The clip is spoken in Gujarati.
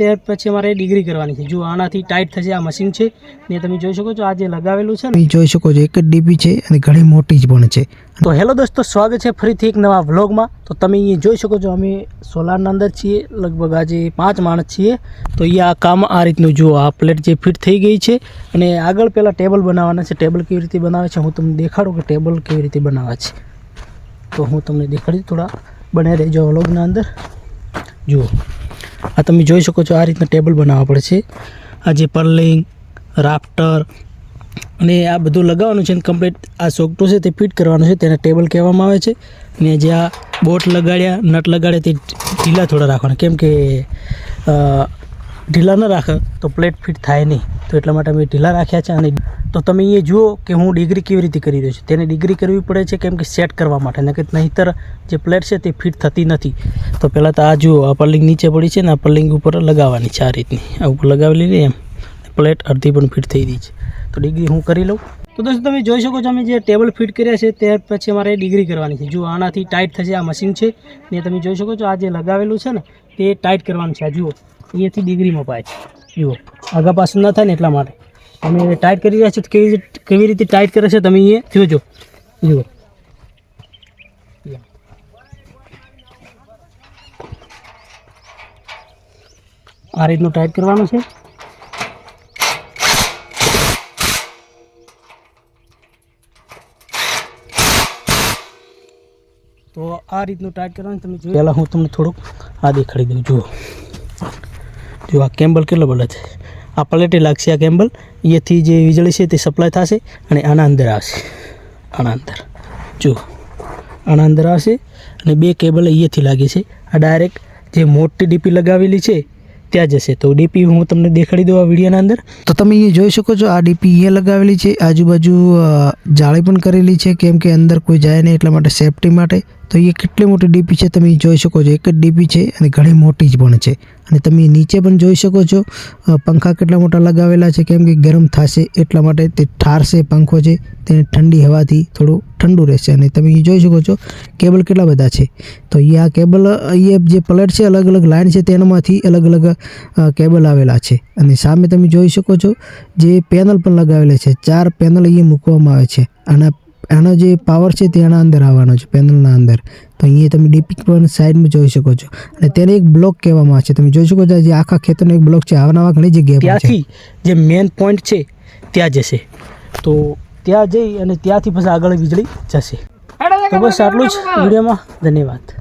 ત્યાર પછી અમારે ડિગ્રી કરવાની છે. જો આનાથી ટાઈટ થશે આ મશીન છે ને તમે જોઈ શકો છો આ જે લગાવેલું છે ને. જોઈ શકો છો એક જ ડીપી છે અને ઘણી મોટી જ પણ છે. તો હેલો દોસ્તો સ્વાગત છે ફરીથી એક નવા વ્લોગમાં. તો તમે એ જોઈ શકો છો અમે સોલારના અંદર છીએ લગભગ આજે પાંચ માણસ છીએ. તો એ આ કામ આ રીતનું જુઓ આ પ્લેટ જે ફિટ થઈ ગઈ છે અને આગળ પહેલાં ટેબલ બનાવવાના છે. ટેબલ કેવી રીતે બનાવે છે હું તમને દેખાડું કે ટેબલ કેવી રીતે બનાવે છે. તો હું તમને દેખાડી થોડા બને રહેજો વ્લોગના અંદર. જુઓ. આ તમે જોઈ શકો છો આ રીતના ટેબલ બનાવવા પડશે. આ જે પર્લિંગ, રાફ્ટર અને આ બધું લગાવવાનું છે કમ્પ્લીટ આ સોગટો છે તે ફિટ કરવાનું છે. તેને ટેબલ કહેવામાં આવે છે. અને જે આ બોટ લગાડ્યા, નટ લગાડ્યા તે ઢીલા થોડા રાખવાના. કેમ કે ઢીલા ન રાખે તો પ્લેટ ફિટ થાય નહીં. તો એટલા માટે અમે ઢીલા રાખ્યા છે અને તો તમે એ જુઓ કે હું ડિગ્રી કેવી રીતે કરી રહ્યો છું. તેને ડિગ્રી કરવી પડે છે કેમ કે સેટ કરવા માટે. નહીં નહીંતર જે પ્લેટ છે તે ફિટ થતી નથી. તો પહેલાં તો આ જુઓ, આ પલ્લિંગ નીચે પડી છે ને આ પલ્લિંગ ઉપર લગાવવાની છે આ રીતની. આ ઉપર લગાવેલી ને એમ. પ્લેટ અડધી પણ ફિટ થઈ ગઈ છે. તો ડિગ્રી હું કરી લઉં. તો દોસ્તો તમે જોઈ શકો છો અમે જે ટેબલ ફિટ કર્યા છે ત્યાર પછી અમારે ડિગ્રી કરવાની છે. જો આનાથી ટાઈટ થશે આ મશીન છે. ને તમે જોઈ શકો છો આ જે લગાવેલું છે ને તે ટાઈટ કરવાનું છે. આ જુઓ, અહીંયાથી ડિગ્રીમાં પાય છે. જુઓ, આગા પાછળ ન થાય ને એટલા માટે. અમે ટાઈટ કરી રહ્યા છીએ. તો કેવી રીતે કેવી રીતે ટાઈટ કરે છે તમે એ જોજો જુઓ. આ રીતનું ટાઈટ કરવાનું છે. તો આ રીતનું ટાઈટ કરવાનું તમે જોઈ પહેલાં હું તમને થોડુંક આ દેખાડી દઉં. જુઓ. જો આ કેમ્બલ કેટલો બધો છે? આ પલેટે લાગશે આ કેમ્બલ. અહીંયાથી જે વીજળી છે તે સપ્લાય થશે અને આના અંદર આવશે. આના અંદર. જુઓ. આના અંદર આવશે અને બે કેબલ અહીંયાથી લાગે છે. આ ડાયરેક્ટ જે મોટી ડીપી લગાવેલી છે, ત્યાં જશે. તો ડીપી હું તમને દેખાડી દઉં આ વિડીયોના અંદર. તો તમે અહીંયા જોઈ શકો છો, આ ડીપી અહીંયા લગાવેલી છે. આજુબાજુ જાળી પણ કરેલી છે, કેમ કે અંદર કોઈ જાય નહીં એટલા માટે સેફટી માટે. તો એ કેટલી મોટી ડીપી છે તમે જોઈ શકો છો. એક જ ડીપી છે અને ઘણી મોટી જ પણ છે. અને તમે નીચે પણ જોઈ શકો છો પંખા કેટલા મોટા લગાવેલા છે, કેમ કે ગરમ થશે એટલા માટે તે ઠારશે પંખો છે, તેને ઠંડી હવાથી થોડું ઠંડુ રહેશે. અને તમે જોઈ શકો છો, કેબલ કેટલા બધા છે. તો એ આ કેબલ અહીંયા જે પ્લેટ છે, અલગ અલગ લાઇન છે, તેનામાંથી અલગ અલગ કેબલ આવેલા છે. અને સામે તમે જોઈ શકો છો, જે પેનલ પણ લગાવેલા છે, ચાર પેનલ અહીંયા મૂકવામાં આવે છે. અને આનો જે પાવર છે તે આના અંદર આવવાનો છે પેનલના અંદર. તો અહીંયા તમે ડીપી પણ સાઈડમાં જોઈ શકો છો. અને તેને એક બ્લોક કહેવામાં આવે છે. તમે જોઈ શકો છો જે આખા ખેતરનો એક બ્લોક છે. આવા ઘણી જગ્યાએ ત્યાંથી જે મેન પોઈન્ટ છે ત્યાં જશે. તો ત્યાં જઈ અને ત્યાંથી પછી આગળ વીજળી જશે. તો બસ આટલું જ. વિડીયોમાં ધન્યવાદ.